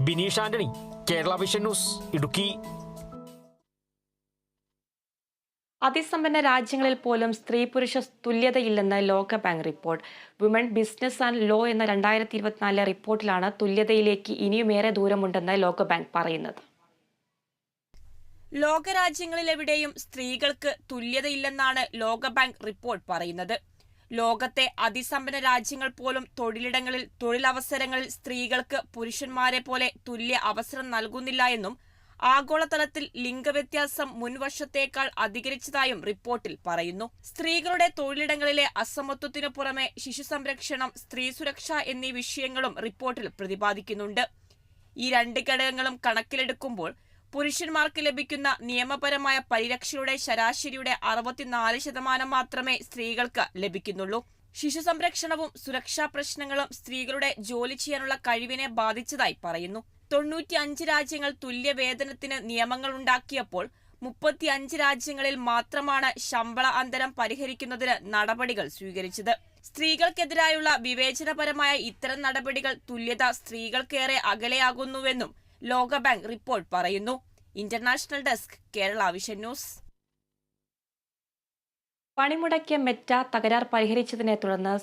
Bineesh Antony Kerala vision news Idukki. അതിസമ്പന്ന രാജ്യങ്ങളിൽ പോലും സ്ത്രീ പുരുഷ തുല്യതയില്ലെന്ന് ലോകബാങ്ക് റിപ്പോർട്ട്. വിമൺ ബിസിനസ് ആൻഡ് ലോ എന്ന രണ്ടായിരത്തി ഇരുപത്തിനാലിലെ റിപ്പോർട്ടിലാണ് തുല്യതയിലേക്ക് ഇനിയുമേറെ ദൂരമുണ്ടെന്ന് ലോക ലോകബാങ്ക് പറയുന്നത്. ലോകരാജ്യങ്ങളിലെവിടെയും സ്ത്രീകൾക്ക് തുല്യതയില്ലെന്നാണ് ലോകബാങ്ക് റിപ്പോർട്ട് പറയുന്നത്. ലോകത്തെ അതിസമ്പന്ന രാജ്യങ്ങൾ പോലും തൊഴിലിടങ്ങളിൽ തൊഴിലവസരങ്ങളിൽ സ്ത്രീകൾക്ക് പുരുഷന്മാരെ പോലെ തുല്യ അവസരം നൽകുന്നില്ല എന്നും ആഗോളതലത്തിൽ ലിംഗവ്യത്യാസം മുൻവർഷത്തേക്കാൾ അധികരിച്ചതായും റിപ്പോർട്ടിൽ പറയുന്നു. സ്ത്രീകളുടെ തൊഴിലിടങ്ങളിലെ അസമത്വത്തിനു പുറമെ ശിശു സംരക്ഷണം സ്ത്രീ സുരക്ഷ എന്നീ വിഷയങ്ങളും റിപ്പോർട്ടിൽ പ്രതിപാദിക്കുന്നുണ്ട്. ഈ രണ്ട് ഘടകങ്ങളും കണക്കിലെടുക്കുമ്പോൾ പുരുഷന്മാർക്ക് ലഭിക്കുന്ന നിയമപരമായ പരിരക്ഷയുടെ ശരാശരിയുടെ അറുപത്തിനാല് ശതമാനം മാത്രമേ സ്ത്രീകൾക്ക് ലഭിക്കുന്നുള്ളൂ. ശിശു സംരക്ഷണവും സുരക്ഷാ പ്രശ്നങ്ങളും സ്ത്രീകളുടെ ജോലി ചെയ്യാനുള്ള കഴിവിനെ ബാധിച്ചതായി പറയുന്നു. തൊണ്ണൂറ്റി അഞ്ച് രാജ്യങ്ങൾ തുല്യ വേതനത്തിന് നിയമങ്ങൾ ഉണ്ടാക്കിയപ്പോൾ മുപ്പത്തി അഞ്ച് രാജ്യങ്ങളിൽ മാത്രമാണ് ശമ്പള അന്തരം പരിഹരിക്കുന്നതിന് നടപടികൾ സ്വീകരിച്ചത്. സ്ത്രീകൾക്കെതിരായുള്ള വിവേചനപരമായ ഇത്തരം നടപടികൾ തുല്യത സ്ത്രീകൾക്കേറെ അകലെയാകുന്നുവെന്നും ലോകബാങ്ക് റിപ്പോർട്ട് പറയുന്നു. International desk Kerala vision news. പണിമുടക്കിയ Meta തകരാർ പരിഹരിച്ചതിനെ തുടർന്ന്